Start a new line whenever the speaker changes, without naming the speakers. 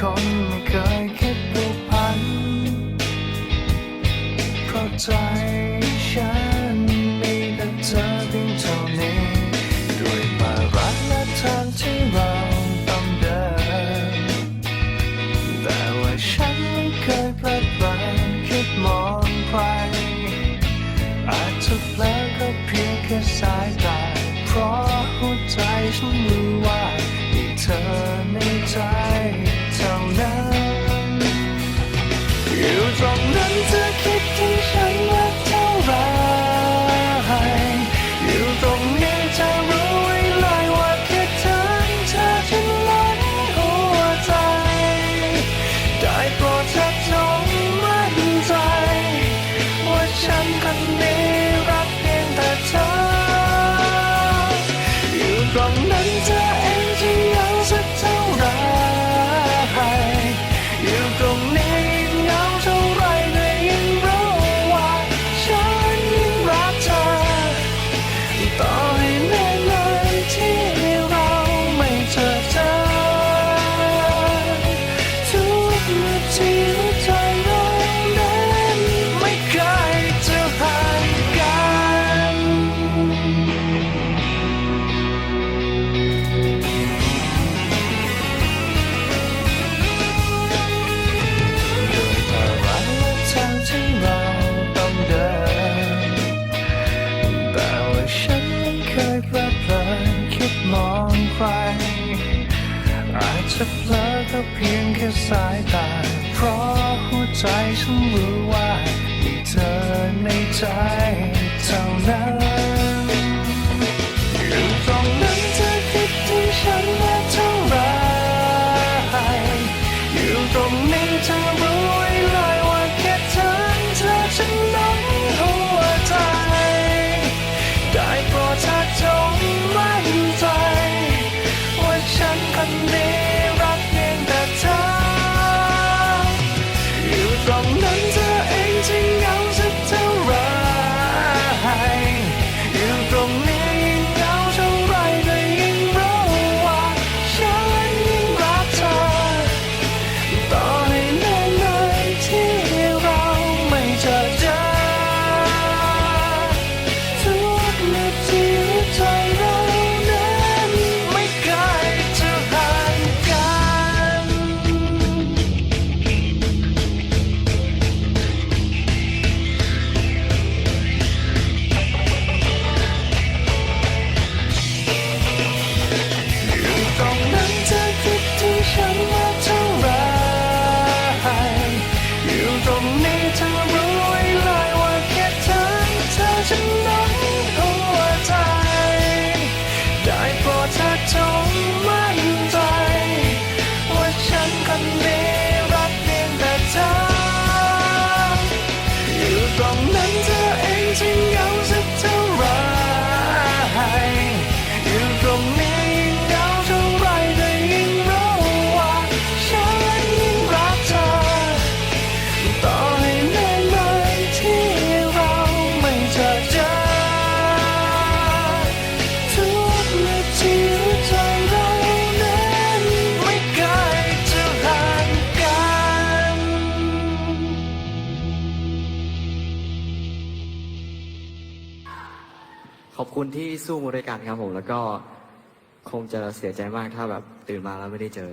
คนไม่เคยคิดผูกพันเพราะใจฉันมีแต่เธอเพียงเท่านี้ ด้วยมารักและทางที่เราต้องเดิน แต่ว่าฉันไม่เคยพลาดพลั้คิดมองใครอาจจะแผลก็เพียงแค่สายตาเพราะหัวใจฉันมือไหวที่เธอ จะเลอก็เพียงแค่สายตา เพราะหัวใจฉันรู้ว่ามีเธอในใจเท่านั้น
ขอบคุณที่สู้มาด้วยกันครับผม แล้วก็คงจะเสียใจมากถ้าแบบตื่นมาแล้วไม่ได้เจอ